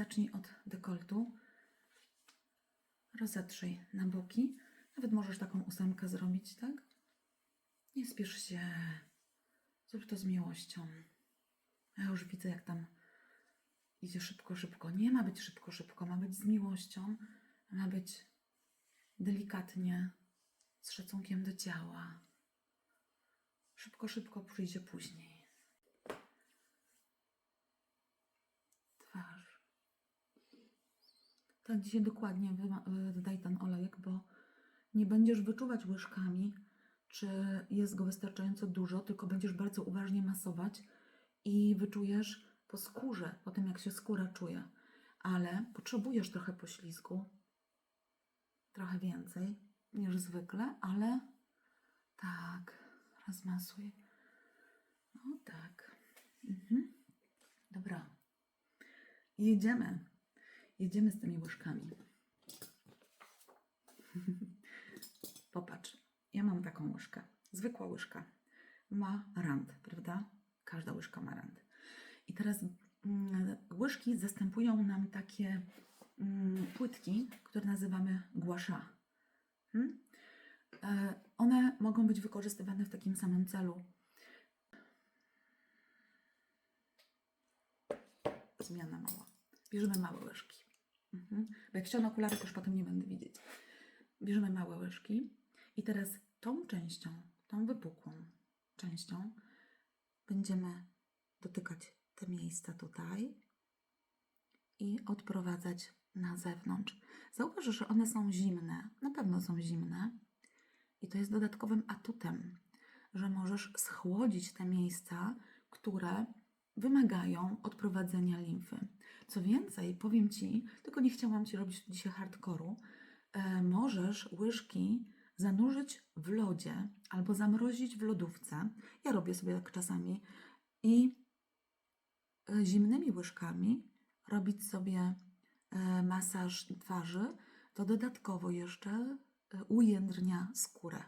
zacznij od dekoltu. Rozetrzyj na boki. Nawet możesz taką ósemkę zrobić, tak? Nie spiesz się. Zrób to z miłością. Ja już widzę, jak tam idzie szybko, szybko. Nie ma być szybko, szybko. Ma być z miłością. Ma być delikatnie, z szacunkiem do ciała. Szybko, szybko przyjdzie później. Tak, dzisiaj dokładnie y, daj ten olejek, bo nie będziesz wyczuwać łyżkami, czy jest go wystarczająco dużo, tylko będziesz bardzo uważnie masować i wyczujesz po skórze, po tym jak się skóra czuje. Ale potrzebujesz trochę poślizgu, trochę więcej niż zwykle, ale tak, rozmasuj. No tak. Mhm. Dobra. Jedziemy. Jedziemy z tymi łyżkami. Popatrz, ja mam taką łyżkę. Zwykła łyżka. Ma rand, prawda? Każda łyżka ma rand. I teraz mm, łyżki zastępują nam takie mm, płytki, które nazywamy głasza. Hmm? E, One mogą być wykorzystywane w takim samym celu. Zmiana mała. Bierzemy małe łyżki. Mhm. Bo jak ściągnę okulary, to już potem nie będę widzieć. Bierzemy małe łyżki i teraz tą częścią, tą wypukłą częścią będziemy dotykać te miejsca tutaj i odprowadzać na zewnątrz. Zauważ, że one są zimne, na pewno są zimne i to jest dodatkowym atutem, że możesz schłodzić te miejsca, które wymagają odprowadzenia limfy. Co więcej, powiem Ci, tylko nie chciałam Ci robić dzisiaj hardkoru, e, możesz łyżki zanurzyć w lodzie albo zamrozić w lodówce. Ja robię sobie tak czasami i e, zimnymi łyżkami robić sobie e, masaż twarzy, to dodatkowo jeszcze e, ujędrnia skórę.